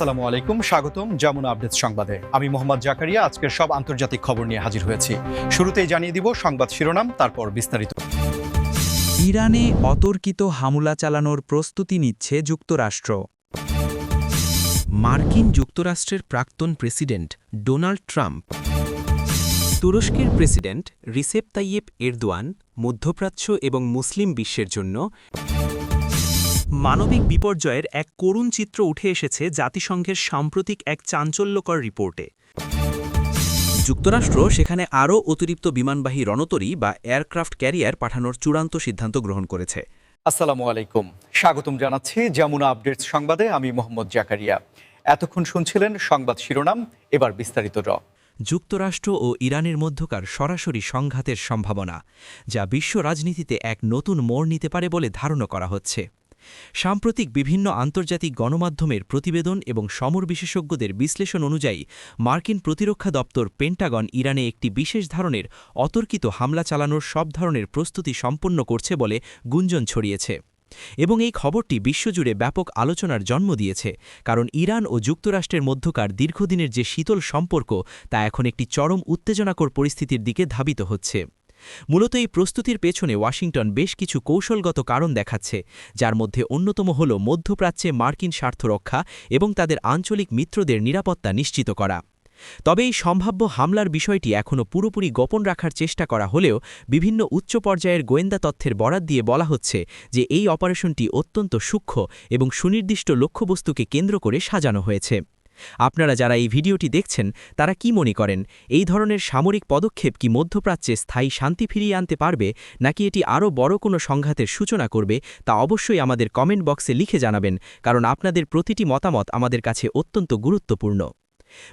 আসসালামু আলাইকুম, স্বাগতম যেমন আপডেট সংবাদে। আমি মোহাম্মদ জাকারিয়া, আজকের সব আন্তর্জাতিক খবর নিয়ে হাজির হয়েছি। শুরুতেই জানিয়ে দিব সংবাদ শিরোনাম, তারপর বিস্তারিত। ইরানে অতর্কিত হামলা চালানোর প্রস্তুতি নিচ্ছে যুক্তরাষ্ট্র। মার্কিন যুক্তরাষ্ট্রের প্রাক্তন প্রেসিডেন্ট ডোনাল্ড ট্রাম্প। তুরস্কের প্রেসিডেন্ট রিসেপ তাইয়েপ এরদোয়ান, মধ্যপ্রাচ্য এবং মুসলিম বিশ্বের জন্য মানবিক বিপর্যয়ের এক করুণ চিত্র উঠে এসেছে জাতিসংঘের সাম্প্রতিক এক চাঞ্চল্যকর রিপোর্টে। যুক্তরাষ্ট্র সেখানে আরও অতিরিক্ত বিমানবাহী রণতরী বা এয়ারক্রাফট ক্যারিয়ার পাঠানোর চূড়ান্ত সিদ্ধান্ত গ্রহণ করেছে। আসসালামু আলাইকুম। স্বাগতম জানাচ্ছি যেমন আপডেট সংবাদে। আমি মোহাম্মদ জাকারিয়া। এতক্ষণ শুনছিলেন সংবাদ শিরোনাম এবার বিস্তারিত র। যুক্তরাষ্ট্র ও ইরানের মধ্যকার সরাসরি সংঘাতের সম্ভাবনা যা বিশ্ব রাজনীতিতে এক নতুন মোড় নিতে পারে বলে ধারণা করা হচ্ছে। সাম্প্রতিক বিভিন্ন আন্তর্জাতিক গণমাধ্যমের প্রতিবেদন এবং সমর বিশেষজ্ঞদের বিশ্লেষণ অনুযায়ী, মার্কিন প্রতিরক্ষা দপ্তর পেন্টাগন ইরানে একটি বিশেষ ধরনের অতর্কিত হামলা চালানোর সব ধরনের প্রস্তুতি সম্পন্ন করছে বলে গুঞ্জন ছড়িয়েছে। এবং এই খবরটি বিশ্বজুড়ে ব্যাপক আলোচনার জন্ম দিয়েছে, কারণ ইরান ও যুক্তরাষ্ট্রের মধ্যকার দীর্ঘদিনের যে শীতল সম্পর্ক, তা এখন একটি চরম উত্তেজনাকর পরিস্থিতির দিকে ধাবিত হচ্ছে। মূলত এই প্রস্তুতির পেছনে ওয়াশিংটন বেশ কিছু কৌশলগত কারণ দেখাচ্ছে, যার মধ্যে অন্যতম হল মধ্যপ্রাচ্যে মার্কিন স্বার্থ রক্ষা এবং তাদের আঞ্চলিক মিত্রদের নিরাপত্তা নিশ্চিত করা। তবে এই সম্ভাব্য হামলার বিষয়টি এখনও পুরোপুরি গোপন রাখার চেষ্টা করা হলেও বিভিন্ন উচ্চ পর্যায়ের গোয়েন্দা তথ্যের বরাত দিয়ে বলা হচ্ছে যে এই অপারেশনটি অত্যন্ত সূক্ষ্ম এবং সুনির্দিষ্ট লক্ষ্যবস্তুকে কেন্দ্র করে সাজানো হয়েছে। আপনারা যারা এই ভিডিওটি দেখছেন, তারা কি মনে করেন, এই ধরনের সামরিক পদক্ষেপ কি মধ্যপ্রাচ্যে স্থায়ী শান্তি ফিরিয়ে আনতে পারবে, নাকি এটি আরও বড় কোনো সংঘাতের সূচনা করবে, তা অবশ্যই আমাদের কমেন্ট বক্সে লিখে জানাবেন, কারণ আপনাদের প্রতিটি মতামত আমাদের কাছে অত্যন্ত গুরুত্বপূর্ণ।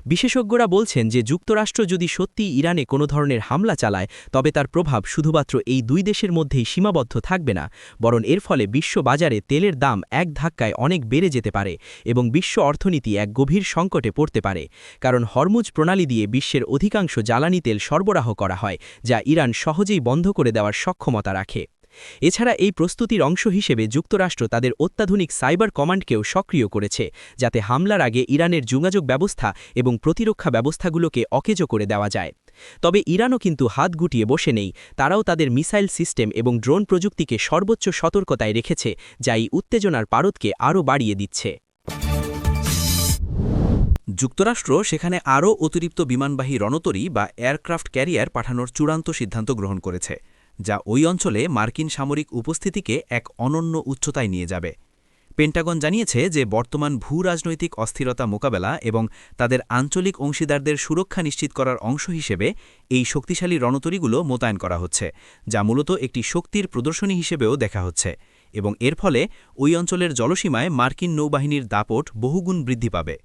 বিশেষজ্ঞরা বলছেন যে যুক্তরাষ্ট্র যদি সত্যি ইরানে কোনো ধরনের হামলা চালায়, তবে তার প্রভাব শুধুমাত্র এই দুই দেশের মধ্যেই সীমাবদ্ধ থাকবে না, বরং এর ফলে বিশ্ব বাজারে তেলের দাম এক ধাক্কায় অনেক বেড়ে যেতে পারে এবং বিশ্ব অর্থনীতি এক গভীর সংকটে পড়তে পারে, কারণ হরমুজ প্রণালী দিয়ে বিশ্বের অধিকাংশ জ্বালানি তেল সরবরাহ করা হয়, যা ইরান সহজেই বন্ধ করে দেওয়ার সক্ষমতা রাখে। এছাড়া এই প্রস্তুতির অংশ হিসেবে যুক্তরাষ্ট্র তাদের অত্যাধুনিক সাইবার কমান্ডকেও সক্রিয় করেছে, যাতে হামলার আগে ইরানের যোগাযোগ ব্যবস্থা এবং প্রতিরক্ষা ব্যবস্থাগুলোকে অকেজো করে দেওয়া যায়। তবে ইরানও কিন্তু হাত গুটিয়ে বসে নেই, তারাও তাদের মিসাইল সিস্টেম এবং ড্রোন প্রযুক্তিকে সর্বোচ্চ সতর্কতায় রেখেছে, যা এই উত্তেজনার পারদকে আরও বাড়িয়ে দিচ্ছে। যুক্তরাষ্ট্র সেখানে আরও অতিরিক্ত বিমানবাহী রণতরী বা এয়ারক্রাফট ক্যারিয়ার পাঠানোর চূড়ান্ত সিদ্ধান্ত গ্রহণ করেছে। যা ওই অঞ্চলে মার্কিন সামরিক উপস্থিতিকে এক অনন্য উচ্চতায় নিয়ে যাবে। পেন্টাগন জানিয়েছে যে বর্তমান ভূ রাজনৈতিক অস্থিরতা মোকাবেলা এবং তাদের আঞ্চলিক অংশীদারদের সুরক্ষা নিশ্চিত করার অংশ হিসেবে এই শক্তিশালী রণতরীগুলো মোতায়েন করা হচ্ছে, যা মূলত একটি শক্তির প্রদর্শনী হিসেবেও দেখা হচ্ছে এবং এর ফলে ওই অঞ্চলের জলসীমায় মার্কিন নৌবাহিনীর দাপট বহুগুণ বৃদ্ধি পাবে।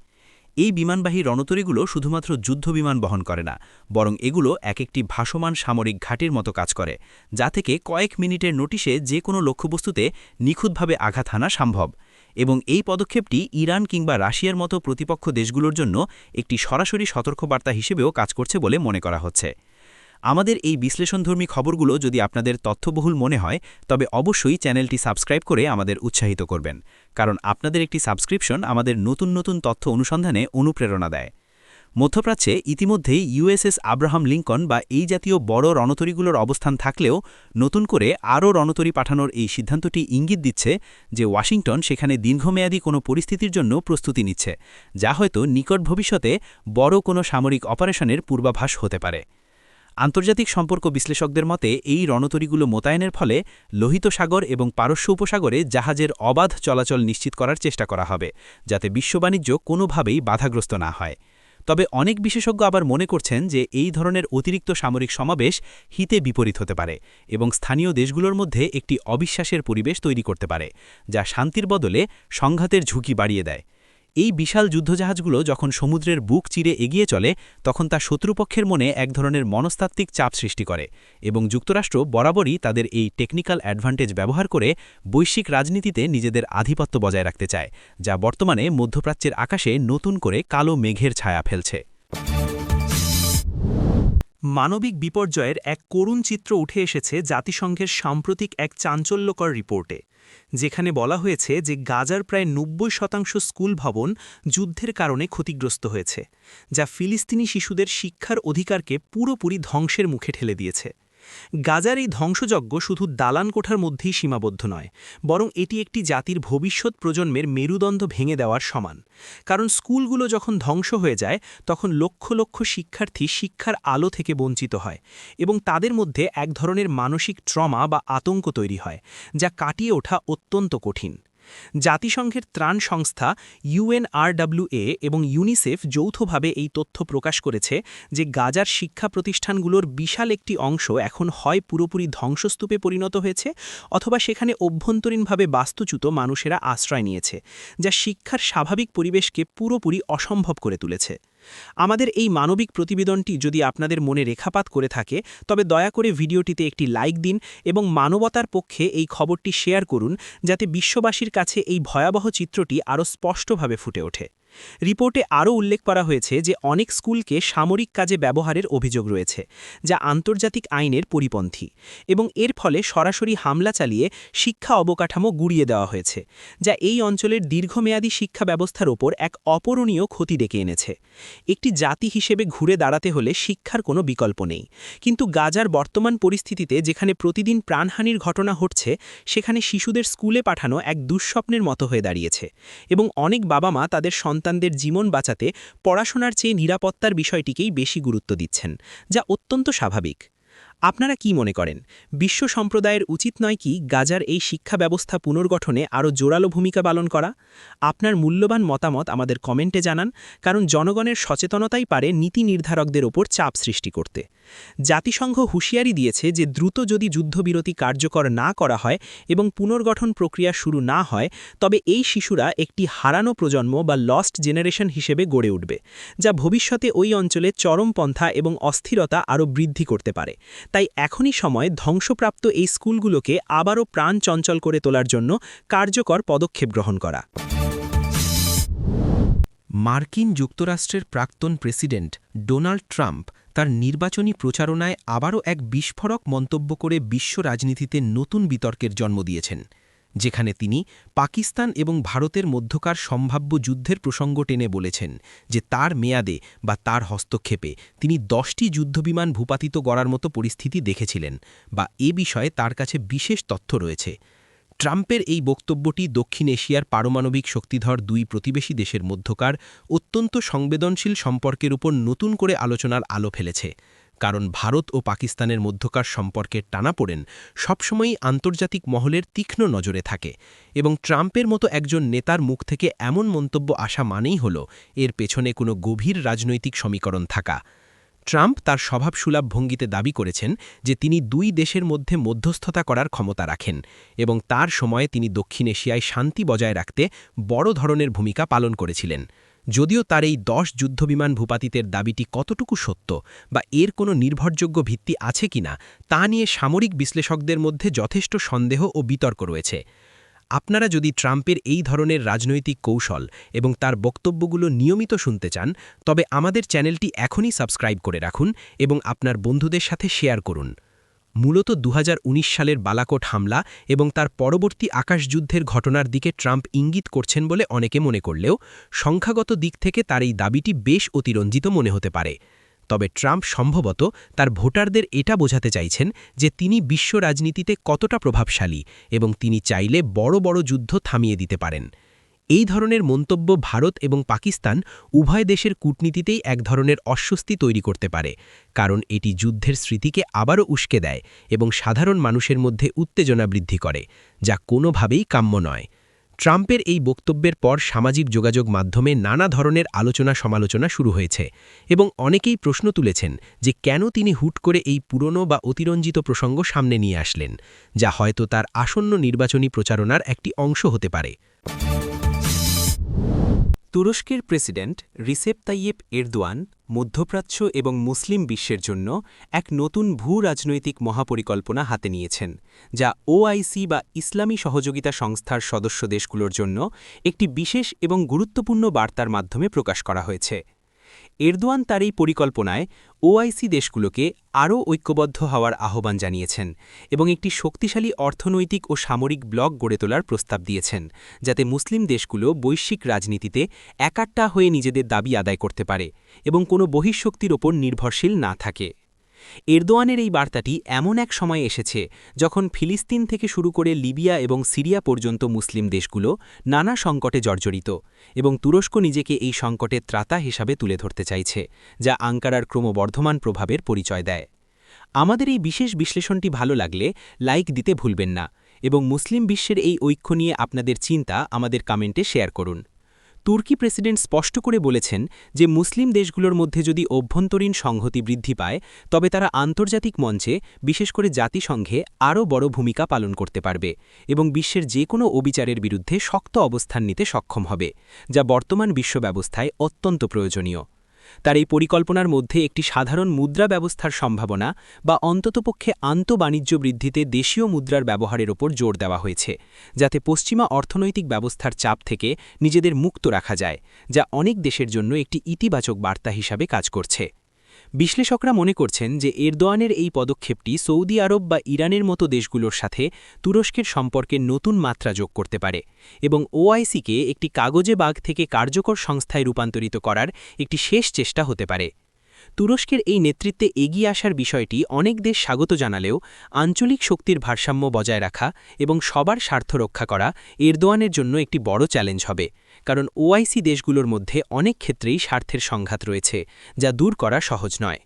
এই বিমানবাহী রণতরীগুলো শুধুমাত্র যুদ্ধ বিমান বহন করে না, বরং এগুলো এক একটি ভাসমান সামরিক ঘাটির মতো কাজ করে, যা থেকে কয়েক মিনিটের নোটিশে যে কোনো লক্ষ্যবস্তুতে নিখুঁতভাবে আঘাত হানা সম্ভব। এবং এই পদক্ষেপটি ইরান কিংবা রাশিয়ার মতো প্রতিপক্ষ দেশগুলোর জন্য একটি সরাসরি সতর্কবার্তা হিসেবেও কাজ করছে বলে মনে করা হচ্ছে। আমাদের এই বিশ্লেষণধর্মী খবরগুলো যদি আপনাদের তথ্যবহুল মনে হয়, তবে অবশ্যই চ্যানেলটি সাবস্ক্রাইব করে আমাদের উৎসাহিত করবেন, কারণ আপনাদের একটি সাবস্ক্রিপশন আমাদের নতুন নতুন তথ্য অনুসন্ধানে অনুপ্রেরণা দেয়। মধ্যপ্রাচ্যে ইতিমধ্যেই ইউএসএস আব্রাহাম লিঙ্কন বা এই জাতীয় বড় রণতরীগুলোর অবস্থান থাকলেও নতুন করে আরও রণতরী পাঠানোর এই সিদ্ধান্তটি ইঙ্গিত দিচ্ছে যে ওয়াশিংটন সেখানে দীর্ঘমেয়াদী কোনো পরিস্থিতির জন্য প্রস্তুতি নিচ্ছে, যা হয়তো নিকট ভবিষ্যতে বড় কোনো সামরিক অপারেশনের পূর্বাভাস হতে পারে। আন্তর্জাতিক সম্পর্ক বিশ্লেষকদের মতে, এই রণতরীগুলো মোতায়েনের ফলে লোহিত সাগর এবং পারস্য উপসাগরে জাহাজের অবাধ চলাচল নিশ্চিত করার চেষ্টা করা হবে, যাতে বিশ্ব বাণিজ্য কোনোভাবেই বাধাগ্রস্ত না হয়। তবে অনেক বিশেষজ্ঞ আবার মনে করছেন যে, এই ধরনের অতিরিক্ত সামরিক সমাবেশ হিতে বিপরীত হতে পারে এবং স্থানীয় দেশগুলোর মধ্যে একটি অবিশ্বাসের পরিবেশ তৈরি করতে পারে, যা শান্তির বদলে সংঘাতের ঝুঁকি বাড়িয়ে দেয়। এই বিশাল যুদ্ধজাহাজগুলো যখন সমুদ্রের বুক চিরে এগিয়ে চলে, তখন তা শত্রুপক্ষের মনে এক ধরনের মনস্তাত্ত্বিক চাপ সৃষ্টি করে এবং যুক্তরাষ্ট্র বরাবরই তাদের এই টেকনিক্যাল অ্যাডভান্টেজ ব্যবহার করে বৈশ্বিক রাজনীতিতে নিজেদের আধিপত্য বজায় রাখতে চায়, যা বর্তমানে মধ্যপ্রাচ্যের আকাশে নতুন করে কালো মেঘের ছায়া ফেলছে। মানবিক বিপর্যয়ের এক করুণ চিত্র উঠে এসেছে জাতিসংঘের সাম্প্রতিক এক চাঞ্চল্যকর রিপোর্টে। যেখানে বলা হয়েছে যে গাজার প্রায় নব্বই শতাংশ স্কুল ভবন যুদ্ধের কারণে ক্ষতিগ্রস্ত হয়েছে, যা ফিলিস্তিনি শিশুদের শিক্ষার অধিকারকে পুরোপুরি ধ্বংসের মুখে ঠেলে দিয়েছে। গাজার এই ধ্বংসযজ্ঞ শুধু দালান কোঠার মধ্যেই সীমাবদ্ধ নয়, বরং এটি একটি জাতির ভবিষ্যৎ প্রজন্মের মেরুদণ্ড ভেঙে দেওয়ার সমান। কারণ স্কুলগুলো যখন ধ্বংস হয়ে যায়, তখন লক্ষ লক্ষ শিক্ষার্থী শিক্ষার আলো থেকে বঞ্চিত হয় এবং তাদের মধ্যে এক ধরনের মানসিক ট্রমা বা আতঙ্ক তৈরি হয়, যা কাটিয়ে ওঠা অত্যন্ত কঠিন। জাতিসংঘের ত্রাণ সংস্থা ইউএনআরডব্লিউএ এবং ইউনিসেফ যৌথভাবে এই তথ্য প্রকাশ করেছে যে গাজার শিক্ষা প্রতিষ্ঠানগুলোর বিশাল একটি অংশ এখন হয় পুরোপুরি ধ্বংসস্তূপে পরিণত হয়েছে অথবা সেখানে অভ্যন্তরীণভাবে বাস্তুচ্যুত মানুষেরা আশ্রয় নিয়েছে, যা শিক্ষার স্বাভাবিক পরিবেশকে পুরোপুরি অসম্ভব করে তুলেছে। আমাদের এই মানবিক প্রতিবেদনটি যদি আপনাদের মনে রেখাপাত করে থাকে, তবে দয়া করে ভিডিওটিতে একটি লাইক দিন এবং মানবতার পক্ষে এই খবরটি শেয়ার করুন, যাতে বিশ্ববাসীর কাছে এই ভয়াবহ চিত্রটি আরও স্পষ্টভাবে ফুটে ওঠে। রিপোর্টে আরও উল্লেখ করা হয়েছে যে অনেক স্কুলকে সামরিক কাজে ব্যবহারের অভিযোগ রয়েছে, যা আন্তর্জাতিক আইনের পরিপন্থী এবং এর ফলে সরাসরি হামলা চালিয়ে শিক্ষা অবকাঠামো গুড়িয়ে দেওয়া হয়েছে, যা এই অঞ্চলের দীর্ঘমেয়াদী শিক্ষা ব্যবস্থার ওপর এক অপরণীয় ক্ষতি ডেকে এনেছে। একটি জাতি হিসেবে ঘুরে দাঁড়াতে হলে শিক্ষার কোনো বিকল্প নেই, কিন্তু গাজার বর্তমান পরিস্থিতিতে যেখানে প্রতিদিন প্রাণহানির ঘটনা ঘটছে, সেখানে শিশুদের স্কুলে পাঠানো এক দুঃস্বপ্নের মতো হয়ে দাঁড়িয়েছে এবং অনেক বাবা মা তাদের সন্তানদের জীবন বাঁচাতে পড়াশোনার চেয়ে নিরাপত্তার বিষয়টিকেই বেশি গুরুত্ব দিচ্ছেন যা অত্যন্ত স্বাভাবিক। আপনারা কি মনে করেন, বিশ্ব সম্প্রদায়ের উচিত নয় কি গাজার এই শিক্ষা ব্যবস্থা পুনর্গঠনে আরও জোরালো ভূমিকা পালন করা? আপনার মূল্যবান মতামত আমাদের কমেন্টে জানান, কারণ জনগণের সচেতনতাই পারে নীতি নির্ধারকদের ওপর চাপ সৃষ্টি করতে। জাতিসংঘ হুঁশিয়ারি দিয়েছে যে দ্রুত যদি যুদ্ধবিরতি কার্যকর না করা হয় এবং পুনর্গঠন প্রক্রিয়া শুরু না হয়, তবে এই শিশুরা একটি হারানো প্রজন্ম বা লস্ট জেনারেশন হিসেবে গড়ে উঠবে, যা ভবিষ্যতে ওই অঞ্চলে চরমপন্থা এবং অস্থিরতা আরও বৃদ্ধি করতে পারে। তাই এখনই সময় ধ্বংসপ্রাপ্ত এই স্কুলগুলোকে আবারও প্রাণ চঞ্চল করে তোলার জন্য কার্যকর পদক্ষেপ গ্রহণ করা। মার্কিন যুক্তরাষ্ট্রের প্রাক্তন প্রেসিডেন্ট ডোনাল্ড ট্রাম্প তার নির্বাচনী প্রচারণায় আবারও এক বিস্ফোরক মন্তব্য করে বিশ্ব রাজনীতিতে নতুন বিতর্কের জন্ম দিয়েছেন। যেখানে তিনি পাকিস্তান এবং ভারতের মধ্যকার সম্ভাব্য যুদ্ধের প্রসঙ্গ টেনে বলেছেন যে তার মেয়াদে বা তার হস্তক্ষেপে তিনি দশটি যুদ্ধবিমান ভূপাতিত গড়ার মতো পরিস্থিতি দেখেছিলেন বা এ বিষয়ে তার কাছে বিশেষ তথ্য রয়েছে। ট্রাম্পের এই বক্তব্যটি দক্ষিণ এশিয়ার পারমাণবিক শক্তিধর দুই প্রতিবেশী দেশের মধ্যকার অত্যন্ত সংবেদনশীল সম্পর্কের উপর নতুন করে আলোচনার আলো ফেলেছে। কারণ ভারত ও পাকিস্তানের মধ্যকার সম্পর্কের টানাপোড়েন সবসময়ই আন্তর্জাতিক মহলের তীক্ষ্ণ নজরে থাকে এবং ট্রাম্পের মতো একজন নেতার মুখ থেকে এমন মন্তব্য আসা মানেই হল এর পেছনে কোনো গভীর রাজনৈতিক সমীকরণ থাকা। ট্রাম্প তার স্বভাবসুলভ ভঙ্গিতে দাবি করেছেন যে তিনি দুই দেশের মধ্যে মধ্যস্থতা করার ক্ষমতা রাখেন এবং তার সময়ে তিনি দক্ষিণ এশিয়ায় শান্তি বজায় রাখতে বড় ধরনের ভূমিকা পালন করেছিলেন। যদিও তার এই দশ যুদ্ধবিমান ভূপাতিতের দাবিটি কতটুকু সত্য বা এর কোনো নির্ভরযোগ্য ভিত্তি আছে কিনা তা নিয়ে সামরিক বিশ্লেষকদের মধ্যে যথেষ্ট সন্দেহ ও বিতর্ক রয়েছে। আপনারা যদি ট্রাম্পের এই ধরনের রাজনৈতিক কৌশল এবং তার বক্তব্যগুলো নিয়মিত শুনতে চান, তবে আমাদের চ্যানেলটি এখনই সাবস্ক্রাইব করে রাখুন এবং আপনার বন্ধুদের সাথে শেয়ার করুন। মূলত দু হাজার উনিশ সালের বালাকোট হামলা এবং তার পরবর্তী আকাশযুদ্ধের ঘটনার দিকে ট্রাম্প ইঙ্গিত করছেন বলে অনেকে মনে করলেও সংখ্যাগত দিক থেকে তার এই দাবিটি বেশ অতিরঞ্জিত মনে হতে পারে। তবে ট্রাম্প সম্ভবত তার ভোটারদের এটা বোঝাতে চাইছেন যে তিনি বিশ্ব রাজনীতিতে কতটা প্রভাবশালী এবং তিনি চাইলে বড় বড় যুদ্ধ থামিয়ে দিতে পারেন। এই ধরনের মন্তব্য ভারত এবং পাকিস্তান উভয় দেশের কূটনীতিতেই এক ধরনের অস্বস্তি তৈরি করতে পারে, কারণ এটি যুদ্ধের স্মৃতিকে আবারও উস্কে দেয় এবং সাধারণ মানুষের মধ্যে উত্তেজনা বৃদ্ধি করে, যা কোনোভাবেই কাম্য নয়। ট্রাম্পের এই বক্তব্যের পর সামাজিক যোগাযোগ মাধ্যমে নানা ধরনের আলোচনা সমালোচনা শুরু হয়েছে এবং অনেকেই প্রশ্ন তুলেছেন যে কেন তিনি হুট করে এই পুরনো বা অতিরঞ্জিত প্রসঙ্গ সামনে নিয়ে আসলেন, যা হয়তো তার আসন্ন নির্বাচনী প্রচারণার একটি অংশ হতে পারে। তুরস্কের প্রেসিডেন্ট রিসেপ তাইয়েপ এরদোয়ান মধ্যপ্রাচ্য এবং মুসলিম বিশ্বের জন্য এক নতুন ভূ রাজনৈতিক মহাপরিকল্পনা হাতে নিয়েছেন, যা ওআইসি বা ইসলামী সহযোগিতা সংস্থার সদস্য দেশগুলোর জন্য একটি বিশেষ এবং গুরুত্বপূর্ণ বার্তার মাধ্যমে প্রকাশ করা হয়েছে। এরদোয়ান তার এই পরিকল্পনায় ওআইসি দেশগুলোকে আরও ঐক্যবদ্ধ হওয়ার আহ্বান জানিয়েছেন এবং একটি শক্তিশালী অর্থনৈতিক ও সামরিক ব্লক গড়ে তোলার প্রস্তাব দিয়েছেন, যাতে মুসলিম দেশগুলো বৈশ্বিক রাজনীতিতে একাট্টা হয়ে নিজেদের দাবি আদায় করতে পারে এবং কোনো বহিঃশক্তির ওপর নির্ভরশীল না থাকে। এরদোয়ানের এই বার্তাটি এমন এক সময় এসেছে যখন ফিলিস্তিন থেকে শুরু করে লিবিয়া এবং সিরিয়া পর্যন্ত মুসলিম দেশগুলো নানা সংকটে জর্জরিত এবং তুরস্ক নিজেকে এই সংকটের ত্রাতা হিসাবে তুলে ধরতে চাইছে, যা আঙ্কারার ক্রমবর্ধমান প্রভাবের পরিচয় দেয়। আমাদের এই বিশেষ বিশ্লেষণটি ভালো লাগলে লাইক দিতে ভুলবেন না এবং মুসলিম বিশ্বের এই ঐক্য নিয়ে আপনাদের চিন্তা আমাদের কমেন্টে শেয়ার করুন। তুর্কি প্রেসিডেন্ট স্পষ্ট করে বলেছেন যে মুসলিম দেশগুলোর মধ্যে যদি অভ্যন্তরীণ সংহতি বৃদ্ধি পায়, তবে তারা আন্তর্জাতিক মঞ্চে, বিশেষ করে জাতিসংঘে, আরও বড় ভূমিকা পালন করতে পারবে এবং বিশ্বের যে কোনো অবিচারের বিরুদ্ধে শক্ত অবস্থান নিতে সক্ষম হবে, যা বর্তমান বিশ্ব ব্যবস্থায় অত্যন্ত প্রয়োজনীয়। তার এই পরিকল্পনার মধ্যে একটি সাধারণ মুদ্রা ব্যবস্থার সম্ভাবনা বা অন্ততপক্ষে আন্তঃবাণিজ্য বৃদ্ধিতে দেশীয় মুদ্রার ব্যবহারের ওপর জোর দেওয়া হয়েছে, যাতে পশ্চিমা অর্থনৈতিক ব্যবস্থার চাপ থেকে নিজেদের মুক্ত রাখা যায়, যা অনেক দেশের জন্য একটি ইতিবাচক বার্তা হিসাবে কাজ করছে। বিশ্লেষকরা মনে করছেন যে এরদোয়ানের এই পদক্ষেপটি সৌদি আরব বা ইরানের মতো দেশগুলোর সাথে তুরস্কের সম্পর্কে নতুন মাত্রা যোগ করতে পারে এবং ওআইসিকে একটি কাগজে বাঘ থেকে কার্যকর সংস্থায় রূপান্তরিত করার একটি শেষ চেষ্টা হতে পারে। তুরস্কের এই নেতৃত্বে এগিয়ে আসার বিষয়টি অনেক দেশ স্বাগত জানালেও আঞ্চলিক শক্তির ভারসাম্য বজায় রাখা এবং সবার স্বার্থ রক্ষা করা এরদোয়ানের জন্য একটি বড় চ্যালেঞ্জ হবে। কারণ ওআইসি দেশগুলোর মধ্যে অনেক ক্ষেত্রেই স্বার্থের সংঘাত রয়েছে যা দূর করা সহজ নয়।